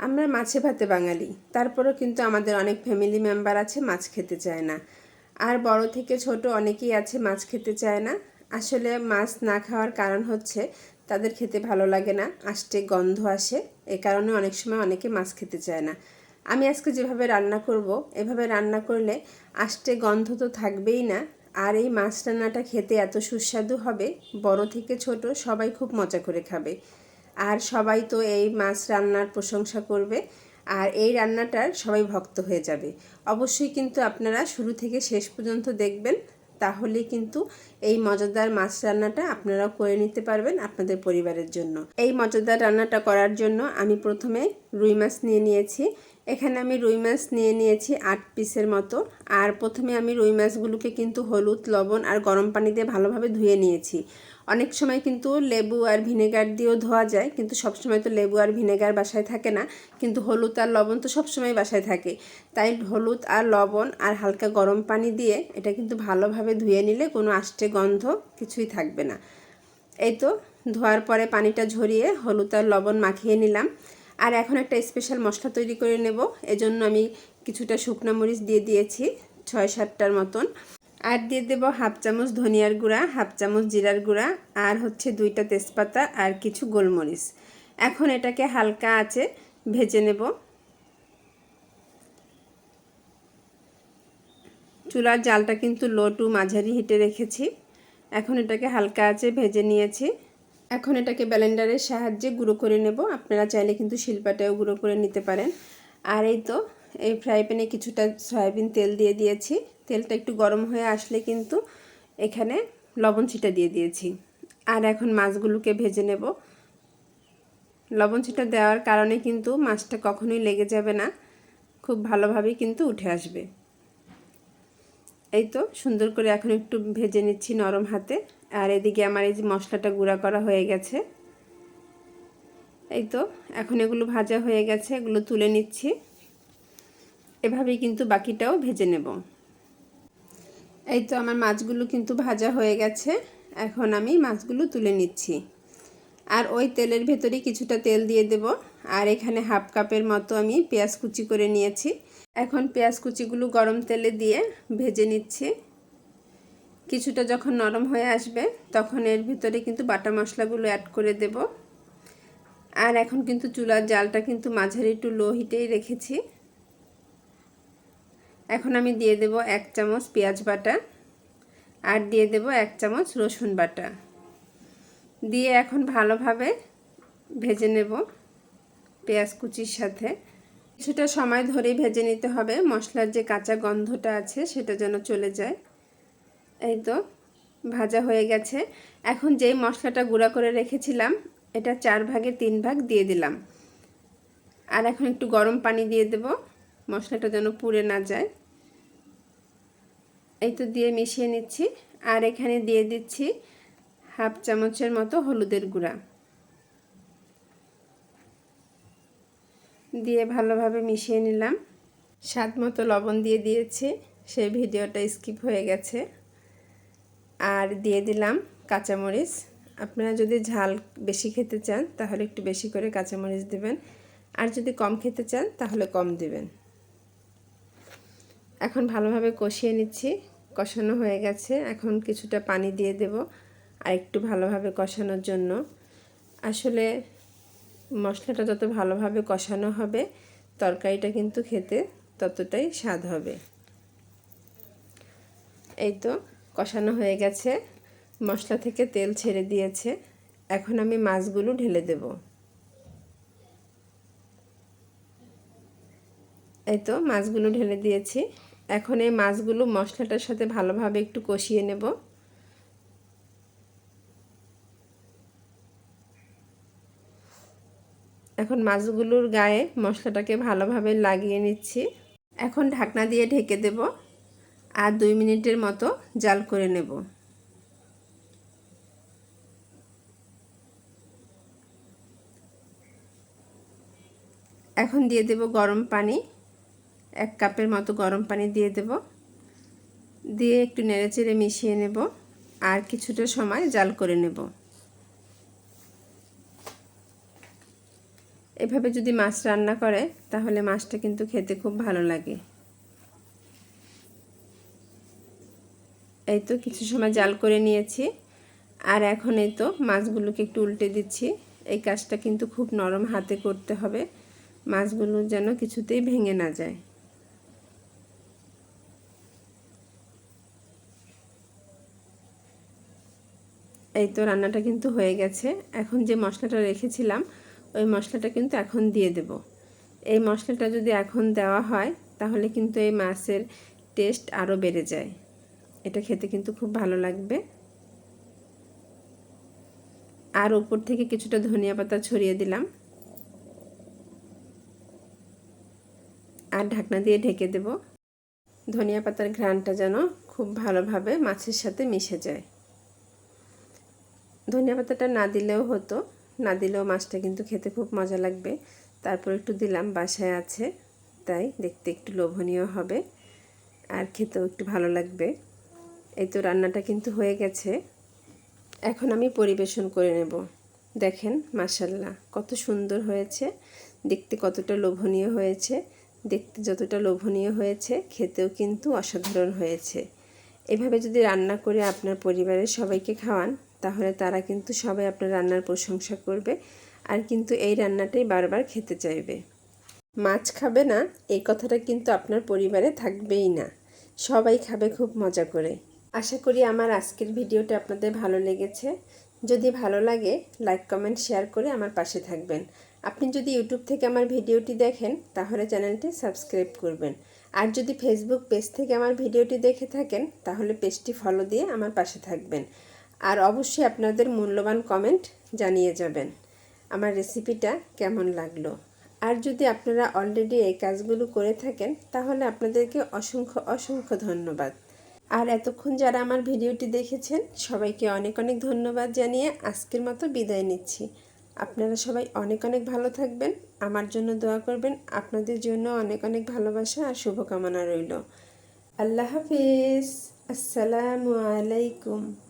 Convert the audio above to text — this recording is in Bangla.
আমরা মাছে ভাতে বাঙালি। তারপরেও কিন্তু আমাদের অনেক ফ্যামিলি মেম্বার আছে, মাছ খেতে চায় না। আর বড় থেকে ছোট অনেকেই আছে, মাছ খেতে চায় না। আসলে মাছ না খাওয়ার কারণ হচ্ছে তাদের খেতে ভালো লাগে না আষ্টে গন্ধ আসে। এ কারণে অনেক সময় অনেকে মাছ খেতে চায় না। আমি আজকে যেভাবে রান্না করব, এভাবে রান্না করলে আষ্টে গন্ধ তো থাকবেই না। আর এই মাছ রান্নাটা খেতে এত সুস্বাদু হবে, বড় থেকে ছোট সবাই খুব মজা করে খাবে। আর সবাই তো এই মাছ রান্নার প্রশংসা করবে। আর এই রান্নাটার সবাই ভক্ত হয়ে যাবে। অবশ্যই কিন্তু আপনারা শুরু থেকে শেষ পর্যন্ত দেখবেন। তাহলে কিন্তু এই মজাদার মাছ রান্নাটা আপনারাও করে নিতে পারবেন আপনাদের পরিবারের জন্য। এই মজাদার রান্নাটা করার জন্য আমি প্রথমে রুই মাছ নিয়ে নিয়েছি। এখানে আমি রুই মাছ নিয়ে নিয়েছি আট পিসের মতো। আর প্রথমে আমি রুই মাছগুলোকে কিন্তু হলুদ, লবণ আর গরম পানি দিয়ে ভালোভাবে ধুয়ে নিয়েছি। অনেক সময় কিন্তু লেবু আর ভিনেগার দিয়েও ধোয়া যায়, কিন্তু সবসময় তো লেবু আর ভিনেগার বাসায় থাকে না, কিন্তু হলুদ আর লবণ তো সবসময় বাসায় থাকে। তাই হলুদ আর লবণ আর হালকা গরম পানি দিয়ে এটা কিন্তু ভালোভাবে ধুয়ে নিলে কোনো আষ্টে গন্ধ কিছুই থাকবে না। এই তো, ধোয়ার পরে পানিটা ঝরিয়ে হলুদ আর লবণ মাখিয়ে নিলাম। আর এখন একটা স্পেশাল মশলা তৈরি করে নেব, এজন্য আমি কিছুটা শুকনো মরিচ দিয়ে দিয়েছি, ছয় সাতটার মতন। আর দিয়ে দেব হাফ চামচ ধনিয়ার গুঁড়া, হাফ চামচ জিরার গুঁড়া, আর হচ্ছে দুইটা তেজপাতা আর কিছু গোলমরিচ। এখন এটাকে হালকা আছে ভেজে নেব। চুলার জালটা কিন্তু লো টু মাঝারি হিটে রেখেছি। এখন এটাকে হালকা আছে ভেজে নিয়েছি। এখন এটাকে ব্যালেন্ডারের সাহায্যে গুঁড়ো করে নেব। আপনারা চাইলে কিন্তু শিল্পাটাও গুঁড়ো করে নিতে পারেন। আর এই তো, এই ফ্রাই প্যানে কিছুটা সয়াবিন তেল দিয়ে দিয়েছি। তেলটা একটু গরম হয়ে আসলে কিন্তু এখানে লবণ ছিটা দিয়ে দিয়েছি। আর এখন মাছগুলোকে ভেজে নেব। লবণ ছিটা দেওয়ার কারণে কিন্তু মাছটা কখনোই লেগে যাবে না, খুব ভালোভাবেই কিন্তু উঠে আসবে। এই তো সুন্দর করে এখন একটু ভেজে নিচ্ছি নরম হাতে। আর এদিকে আমার এই যে মশলাটা গুঁড়া করা হয়ে গেছে। এই তো এখন এগুলো ভাজা হয়ে গেছে, এগুলো তুলে নিচ্ছি। এভাবেই কিন্তু বাকিটাও ভেজে নেব। এই তো আমার মাছগুলো কিন্তু ভাজা হয়ে গেছে। এখন আমি মাছগুলো তুলে নিচ্ছি। আর ওই তেলের ভেতরে কিছুটা তেল দিয়ে দেব। আর এখানে হাফ কাপের মতো আমি পেঁয়াজ কুচি করে নিয়েছি। এখন পেঁয়াজ কুচিগুলো গরম তেলে দিয়ে ভেজে নিচ্ছি। কিছুটা যখন নরম হয়ে আসবে, তখন এর ভিতরে কিন্তু বাটা মশলাগুলো অ্যাড করে দেব। আর এখন কিন্তু চুলার জালটা কিন্তু মাঝারি একটু লো হিটেই রেখেছি। এখন আমি দিয়ে দেব এক চামচ পেঁয়াজ বাটা আর দিয়ে দেব এক চামচ রসুন বাটা। দিয়ে এখন ভালোভাবে ভেজে নেব পেঁয়াজ কুচির সাথে। কিছুটা সময় ধরেই ভেজে নিতে হবে, মশলার যে কাঁচা গন্ধটা আছে সেটা যেন চলে যায়। এই তো, ভাজা হয়ে গেছে। এখন যেই মশলাটা গুঁড়া করে রেখেছিলাম, এটা চার ভাগে তিন ভাগ দিয়ে দিলাম। আর এখন একটু গরম পানি দিয়ে দেব। মশলাটা যেন পুড়ে না যায়। এই তো দিয়ে মিশিয়ে নিচ্ছি। আর এখানে দিয়ে দিচ্ছি হাফ চামচের মতো হলুদের গুঁড়া। দিয়ে ভালোভাবে মিশিয়ে নিলাম। স্বাদ মতো লবণ দিয়ে দিয়েছি। সেই ভিডিওটা স্কিপ হয়ে গেছে। আর দিয়ে দিলাম কাঁচামরিচ। আপনারা যদি ঝাল বেশি খেতে চান, তাহলে একটু বেশি করে কাঁচামরিচ দেবেন। আর যদি কম খেতে চান, তাহলে কম দেবেন। এখন ভালোভাবে কষিয়ে নিচ্ছি। কষানো হয়ে গেছে। এখন কিছুটা পানি দিয়ে দেব আর একটু ভালোভাবে কষানোর জন্য। আসলে মশলাটা যত ভালোভাবে কষানো হবে, তরকারিটা কিন্তু খেতে ততটাই স্বাদ হবে। এই তো, কষানো হয়ে গেছে। মশলা থেকে তেল ছেড়ে দিয়েছে। এখন আমি মাছগুলো ঢেলে দেব। এই তো, মাছগুলো ঢেলে দিয়েছি। এখন এই মাছগুলো মশলাটার সাথে ভালোভাবে একটু কষিয়ে নেব। এখন মাছগুলোর গায়ে মশলাটাকে ভালোভাবে লাগিয়ে নিচ্ছি। এখন ঢাকনা দিয়ে ঢেকে দেব আর দুই মিনিটের মতো জাল করে নেব। এখন দিয়ে দেব গরম পানি। এক কাপের মতো গরম পানি দিয়ে দেব। দিয়ে একটু নেড়েচেড়ে মিশিয়ে নেব আর কিছুটা সময় জাল করে নেব। এভাবে যদি মাছ রান্না করে, তাহলে মাছটা কিন্তু খেতে খুব ভালো লাগে। এই তো কিছু সময় জাল করে নিয়েছি। আর এখন এই তো মাছগুলোকে একটু উল্টে দিচ্ছি। এই কাজটা কিন্তু খুব নরম হাতে করতে হবে। মাছগুলো যেন কিছুতেই ভেঙে না যায়। এই তো রান্নাটা কিন্তু হয়ে গেছে। এখন যে মশলাটা রেখেছিলাম, ওই মশলাটা কিন্তু এখন দিয়ে দেব। এই মশলাটা যদি এখন দেওয়া হয়, তাহলে কিন্তু এই মাছের টেস্ট আরও বেড়ে যায়। এটা খেতে কিন্তু খুব ভালো লাগবে। আর উপর থেকে কিছুটা ধনিয়া পাতা ছড়িয়ে দিলাম। আর ঢাকনা দিয়ে ঢেকে দেব। ধনিয়া পাতার ঘ্রাণটা যেন খুব ভালোভাবে মাছের সাথে মিশে যায়। ধনিয়া পাতাটা না দিলেও হতো। না দিলেও মাছটা কিন্তু খেতে খুব মজা লাগবে। তারপর একটু দিলাম, বাসায় আছে, তাই দেখতে একটু লোভনীয় হবে আর খেতেও একটু ভালো লাগবে। এই তো রান্নাটা কিন্তু হয়ে গেছে। এখন আমি পরিবেশন করে নেব। দেখেন মাসাল্লাহ কত সুন্দর হয়েছে। দেখতে কতটা লোভনীয় হয়েছে। দেখতে যতটা লোভনীয় হয়েছে, খেতেও কিন্তু অসাধারণ হয়েছে। এভাবে যদি রান্না করে আপনার পরিবারের সবাইকে খাওয়ান তাহলে তারা কিন্তু সবাই আপনার রান্নার প্রশংসা করবে আর কিন্তু এই রান্নাটাই বারবার খেতে চাইবে। মাছ খাবে না, এই কথাটা কিন্তু আপনার পরিবারে থাকবেই না। সবাই খাবে খুব মজা করে। আশা করি আমার আজকের ভিডিওটা আপনাদের ভালো লেগেছে। যদি ভালো লাগে, লাইক, কমেন্ট, শেয়ার করে আমার পাশে থাকবেন। আপনি যদি ইউটিউব থেকে আমার ভিডিওটি দেখেন, তাহলে চ্যানেলটি সাবস্ক্রাইব করবেন। আর যদি ফেসবুক পেজ থেকে আমার ভিডিওটি দেখে থাকেন, তাহলে পেজটি ফলো দিয়ে আমার পাশে থাকবেন। আর অবশ্যই আপনাদের মূল্যবান কমেন্ট জানিয়ে যাবেন। আমার রেসিপিটা কেমন লাগল? আর যদি আপনারা অলরেডি এই কাজগুলো করে থাকেন, তাহলে আপনাদেরকে অসংখ্য অসংখ্য ধন্যবাদ। আর এতক্ষণ যারা আমার ভিডিওটি দেখেছেন, সবাইকে অনেক অনেক ধন্যবাদ জানিয়ে আজকের মতো বিদায় নিচ্ছি। আপনারা সবাই অনেক অনেক ভালো থাকবেন। আমার জন্য দোয়া করবেন। আপনাদের জন্য অনেক অনেক ভালোবাসা আর শুভকামনা রইল। আল্লাহ হাফিজ। আসসালামু আলাইকুম।